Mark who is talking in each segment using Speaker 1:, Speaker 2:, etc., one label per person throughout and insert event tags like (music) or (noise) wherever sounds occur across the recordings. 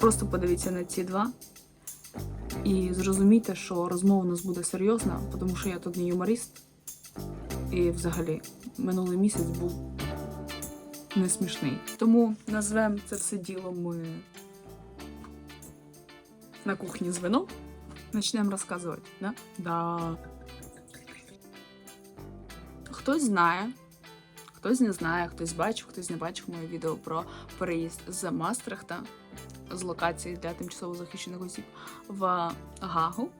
Speaker 1: Просто подивіться на ці два. І зрозумійте, що розмова у нас буде серйозна, тому що я тут не юморист. І взагалі минулий місяць був не смішний. Тому назвемо це все діло ми на кухні з вином. Почнемо розказувати, да? Да. Хтось знає, хтось не знає, хтось бачив, хтось не бачив моє відео про переїзд з Мастрихта з локації для тимчасово захищених осіб в Гагу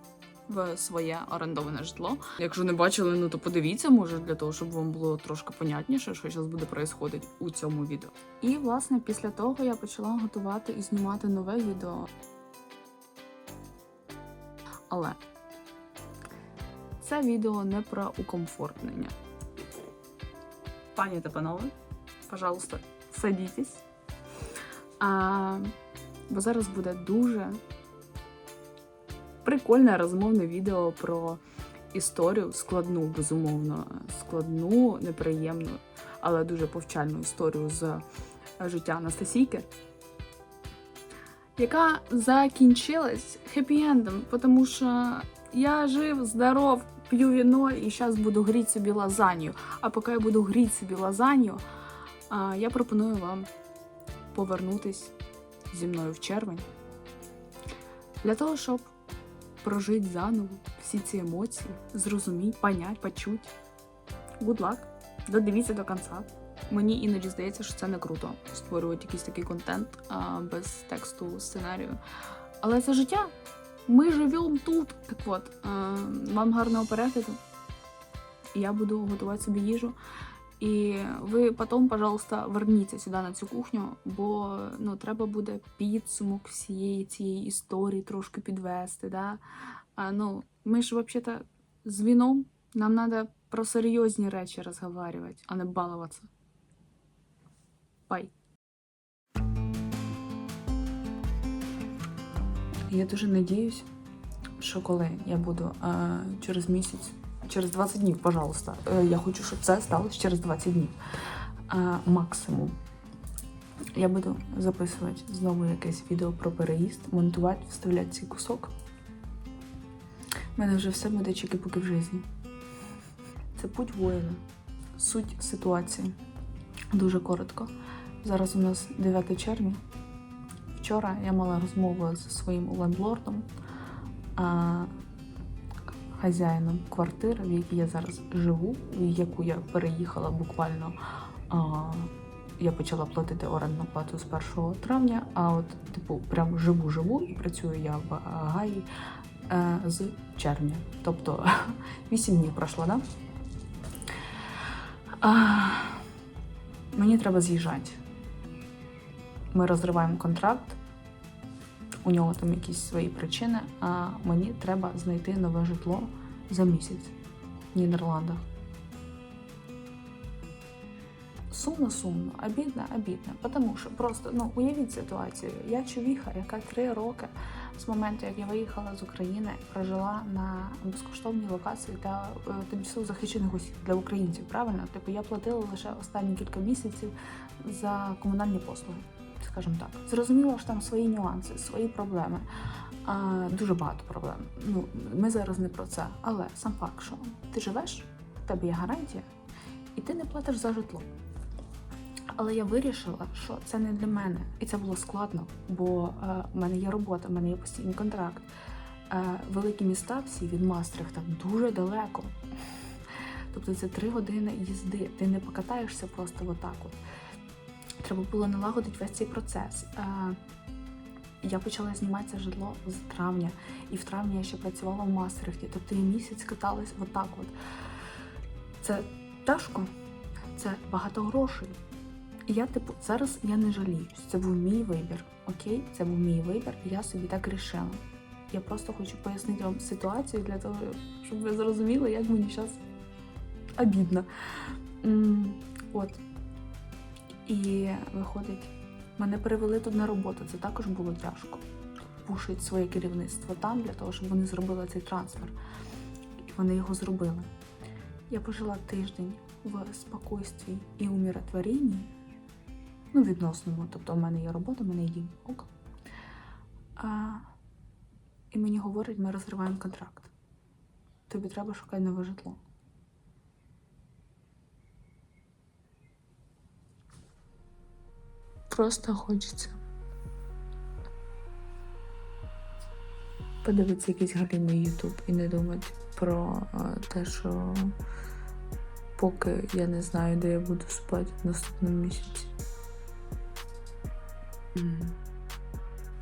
Speaker 1: в своє орендоване житло. Якщо не бачили, ну то подивіться, може, для того, щоб вам було трошки понятніше, що зараз буде происходити у цьому відео. І власне після того я почала готувати і знімати нове відео. Але це відео не про укомфортнення. Пані та панове, пожалуйста, садітесь. А, бо зараз буде дуже прикольне розмовне відео про історію складну, безумовно, складну, неприємну, але дуже повчальну історію з життя Анастасійки, яка закінчилась хеппі-ендом, тому що я жив, здоров, п'ю віно і зараз буду гріти собі лазанью. А поки я буду гріти собі лазанью, я пропоную вам повернутись зі мною в червень для того, щоб прожити заново всі ці емоції, зрозуміти, понять, почуть. Good luck. Додивіться до кінця. Мені іноді здається, що це не круто створювати якийсь такий контент а, без тексту сценарію. Але це життя. Ми живемо тут. Так от, а, вам гарного перегляду. Я буду готувати собі їжу. І ви потім, пожалуйста, верніться сюди на цю кухню, бо ну, треба буде підсумок всієї цієї історії трошки підвести. Да? А, ну, ми ж взагалі-то з віном нам треба про серйозні речі розговорювати, а не балуватися. Пай. Я дуже надіюсь, що коли я буду е, через місяць, через 20 днів, пожалуйста, е, я хочу, щоб це сталося через 20 днів. Максимум. Я буду записувати знову якесь відео про переїзд, монтувати, вставляти цей кусок. У мене вже все буде чики-пуки в житті. Це путь воїна. Суть ситуації. Дуже коротко. Зараз у нас 9 червня. Вчора я мала розмову зі своїм лендлордом, хазяїном квартири, в якій я зараз живу, в яку я переїхала буквально. А, я почала платити орендну плату з 1 травня, а от, типу, прям живу-живу і працюю я в Гаї е, з червня. Тобто (laughs) 8 днів пройшло, да? А, мені треба з'їжджати. Ми розриваємо контракт, у нього там якісь свої причини, а мені треба знайти нове житло за місяць в Нідерландах. Сумно, сумно, обідно, обідно. Тому що просто ну уявіть ситуацію. Я човіха, яка три роки з моменту, як я виїхала з України, прожила на безкоштовній локації та е, тимчасово захищених осіб для українців. Правильно, типу я платила лише останні кілька місяців за комунальні послуги, скажімо так. Зрозуміло, що там свої нюанси, свої проблеми. А, дуже багато проблем. Ну ми зараз не про це. Але сам факт, що ти живеш, в тебе є гарантія, і ти не платиш за житло. Але я вирішила, що це не для мене, і це було складно, бо е, в мене є робота, в мене є постійний контракт. Е, великі міста всі від Мастрихта дуже далеко. Тобто це три години їзди. Ти не покатаєшся просто отак. От. Треба було налагодити весь цей процес. Е, я почала знімати це житло з травня, і в травні я ще працювала в Мастрихті. Тобто я місяць каталась отак. От. Це тяжко, це багато грошей. І я, типу, зараз я не жаліюсь. Це був мій вибір. Окей, це був мій вибір, і я собі так рішила. Я просто хочу пояснити вам ситуацію для того, щоб ви зрозуміли, як мені зараз обідно. От. І виходить, мене перевели тут на роботу. Це також було тяжко. Пушить своє керівництво там для того, щоб вони зробили цей трансфер. І вони його зробили. Я пожила тиждень в спокійстві і умиротворенні. Ну, відносному. Тобто, в мене є робота, в мене є дім. Ок. А, і мені говорять, ми розриваємо контракт. Тобі треба шукати нове житло. Просто хочеться. Подивитися якийсь галімий Ютуб і не думати про те, що поки я не знаю, де я буду спати в наступному місяці.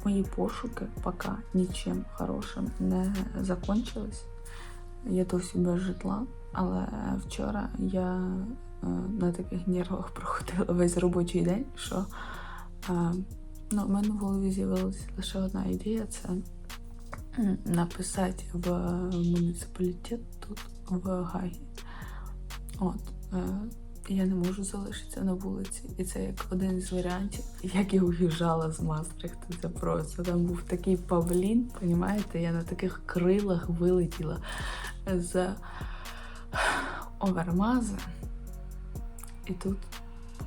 Speaker 1: Мої пошуки поки нічим хорошим не закончились. Я досі без житла, але вчора я е, на таких нервах (laughs) проходила весь робочий день, що ну, в мене в голові з'явилася лише одна ідея це написати в муніципалітет тут в Гагі. От. Е, я не можу залишитися на вулиці. І це як один з варіантів, як я уїжджала з Мастрихту. Це просто там був такий павлін, понімаєте? Я на таких крилах вилетіла з Овермази. І тут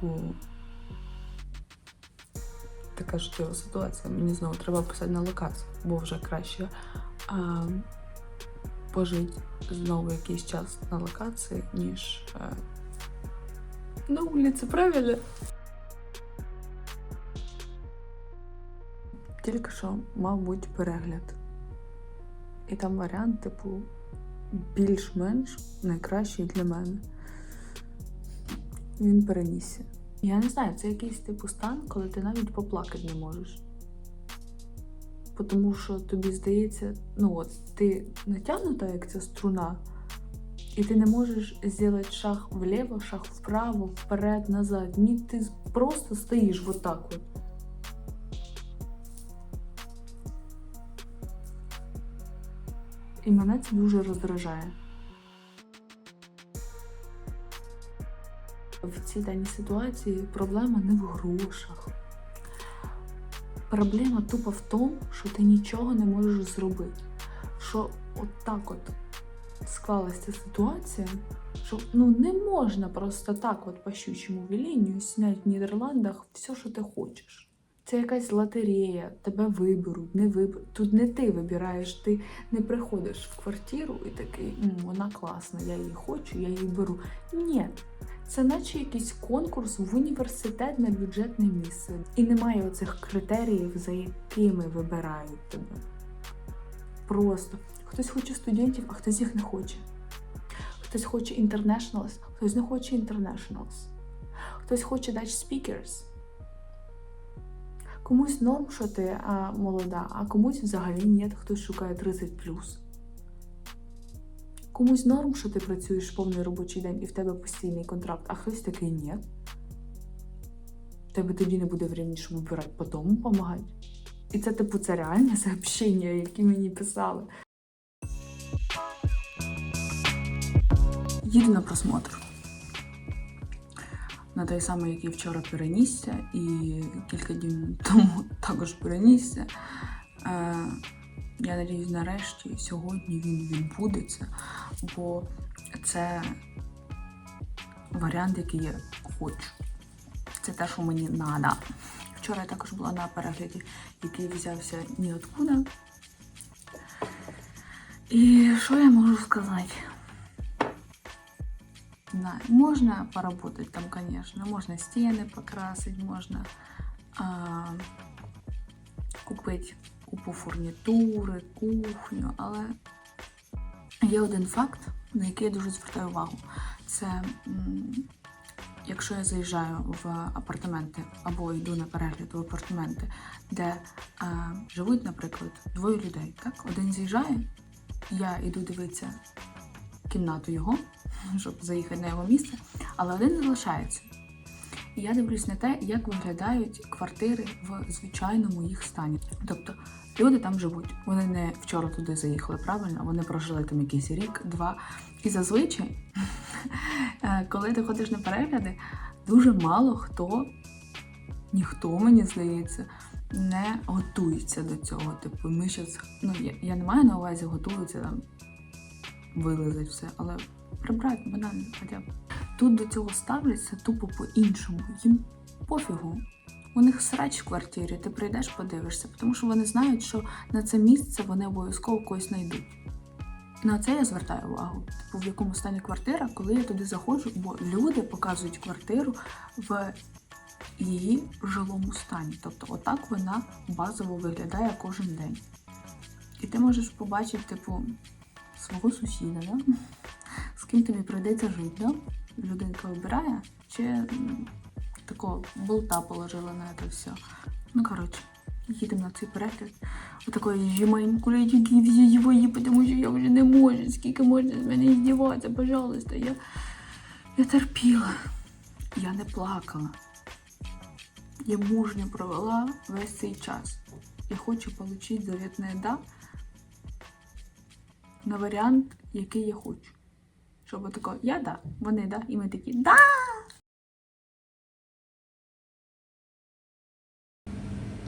Speaker 1: у... така життєва ситуація. Мені знову треба писати на локацію, бо вже краще а, пожити знову якийсь час на локації, ніж а, на вулиці, правильно? Тільки що мав бути перегляд. І там варіант, типу, більш-менш найкращий для мене. Він перенісся. Я не знаю, це якийсь типу стан, коли ти навіть поплакати не можеш. Тому що тобі здається, ну от ти натягнута, як ця струна, і ти не можеш зробити шаг вліво, шаг вправо, вперед, назад. Ні, ти просто стоїш вот так от. І мене це дуже роздражає. В цій даній ситуації проблема не в грошах. Проблема тупо в тому, що ти нічого не можеш зробити. Що от так от склалася ситуація, що ну не можна просто так, от по щучому велінню, зняти в Нідерландах все, що ти хочеш. Це якась лотерея, тебе виберуть, не виберуть. Тут не ти вибираєш, ти не приходиш в квартиру і такий, вона класна, я її хочу, я її беру. Ні, це наче якийсь конкурс в університет на бюджетне місце. І немає оцих критеріїв, за якими вибирають тебе. Просто хтось хоче студентів, а хтось їх не хоче. Хтось хоче internationals, хтось не хоче internationals. Хтось хоче Dutch speakers. Комусь норм, що ти а, молода, а комусь взагалі ні, хтось шукає 30 Комусь норм, що ти працюєш повний робочий день і в тебе постійний контракт, а хтось такий ні. Тебе тоді не буде времени, щоб вибирати по дому допомагати. І це, типу, це реальне сообщення, які мені писали. Їду на просмотр. На той самий, який вчора перенісся, і кілька днів тому (laughs) також перенісся. Я надіюсь, нарешті сьогодні він відбудеться, бо це варіант, який я хочу. Це те, що мені треба. Вчора я також була на перегляді, який взявся ніоткуда. І що я можу сказати? Да, можна поработать там, конечно, можна стіни покрасити, можна а, купити купу фурнітури, кухню, але є один факт, на який я дуже звертаю увагу. Це якщо я заїжджаю в апартаменти або йду на перегляд в апартаменти, де а, живуть, наприклад, двоє людей. Так? Один з'їжджає, я йду дивитися кімнату його, (laughs) щоб заїхати на його місце, але один залишається. І я дивлюсь на те, як виглядають квартири в звичайному їх стані. Тобто люди там живуть. Вони не вчора туди заїхали, правильно? Вони прожили там якийсь рік, два. І зазвичай, (laughs) е, коли ти ходиш на перегляди, дуже мало хто, ніхто, мені здається, не готується до цього. Типу, ми щас, ну я, я не маю на увазі готуються там вилизать все, але прибрати банально хоча б. Тут до цього ставляться тупо по-іншому. Їм пофігу. У них срач в квартирі, ти прийдеш, подивишся, тому що вони знають, що на це місце вони обов'язково когось знайдуть. На це я звертаю увагу. Типу, в якому стані квартира, коли я туди заходжу, бо люди показують квартиру в її жилому стані. Тобто, отак вона базово виглядає кожен день. І ти можеш побачити, типу, свого сусіда, да? з ким тобі прийдеться жити, да? людинка вибирає, чи такого болта положила на це все. Ну, коротше, їдемо на цей перегляд. Отакої кулечки всі свої, тому що я вже не можу. Скільки можна з мене здіватися, пожалуйста. Я, я терпіла. Я не плакала. Я мужньо провела весь цей час. Я хочу отримати заветне «да» на варіант, який я хочу. Щоб тако, я да, вони да, і ми такі да.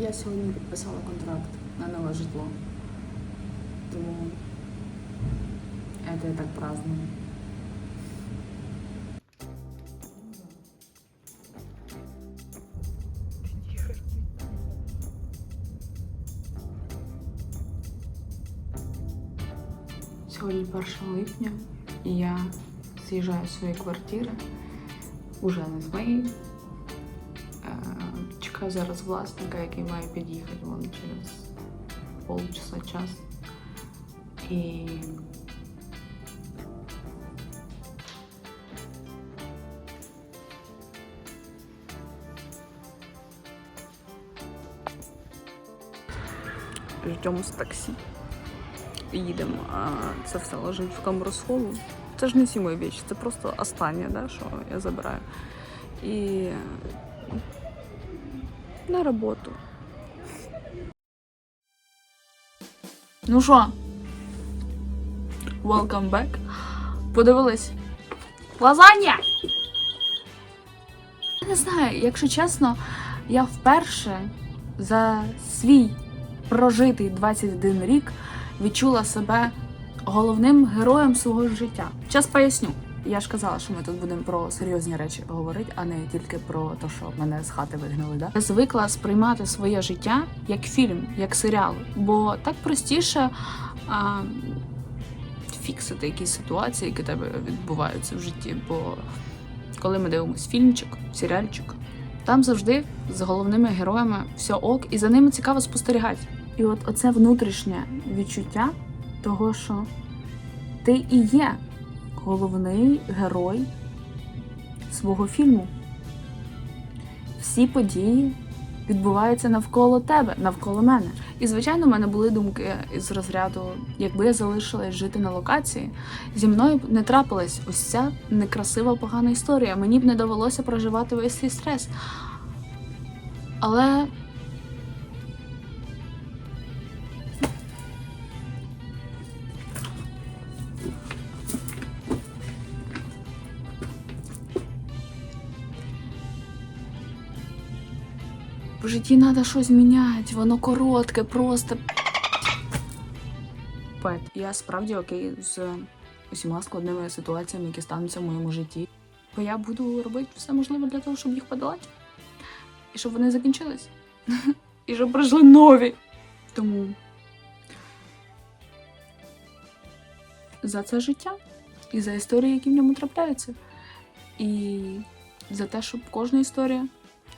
Speaker 2: Я сьогодні підписала контракт на нове житло. Тому це я так праздную. Сьогодні 1 липня, і я з'їжджаю з своєї квартири, уже не з моєї. Чекаю зараз власника, який має під'їхати вон через полчаса час. І
Speaker 1: Ждемо з таксі. Їдемо, а це все лежить в камеру схову. Це ж не всі мої вічі, це просто останнє, да, що я забираю. І на роботу. Ну що? Welcome back. Подивились? Лазанья! Я не знаю, якщо чесно, я вперше за свій прожитий 21 рік відчула себе головним героєм свого життя. Час поясню. Я ж казала, що ми тут будемо про серйозні речі говорити, а не тільки про те, що мене з хати вигнали. Да? Я звикла сприймати своє життя як фільм, як серіал, бо так простіше а, фіксити якісь ситуації, які тебе відбуваються в житті. Бо коли ми дивимося фільмчик, серіальчик, там завжди з головними героями все ок, і за ними цікаво спостерігати. І от оце внутрішнє відчуття того, що ти і є головний герой свого фільму. Всі події відбуваються навколо тебе, навколо мене. І, звичайно, в мене були думки із розряду, якби я залишилась жити на локації, зі мною не трапилась ось ця некрасива погана історія. Мені б не довелося проживати весь цей стрес. Але в житті треба щось міняти, воно коротке, просто. Пет, я справді окей з усіма складними ситуаціями, які стануться в моєму житті. Бо я буду робити все можливе для того, щоб їх подолати. І щоб вони закінчились. (laughs) І щоб прийшли нові. Тому за це життя і за історії, які в ньому трапляються. І за те, щоб кожна історія,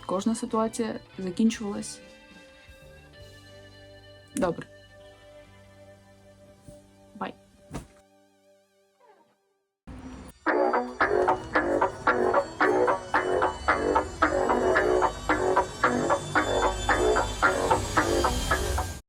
Speaker 1: кожна ситуація закінчувалась добре.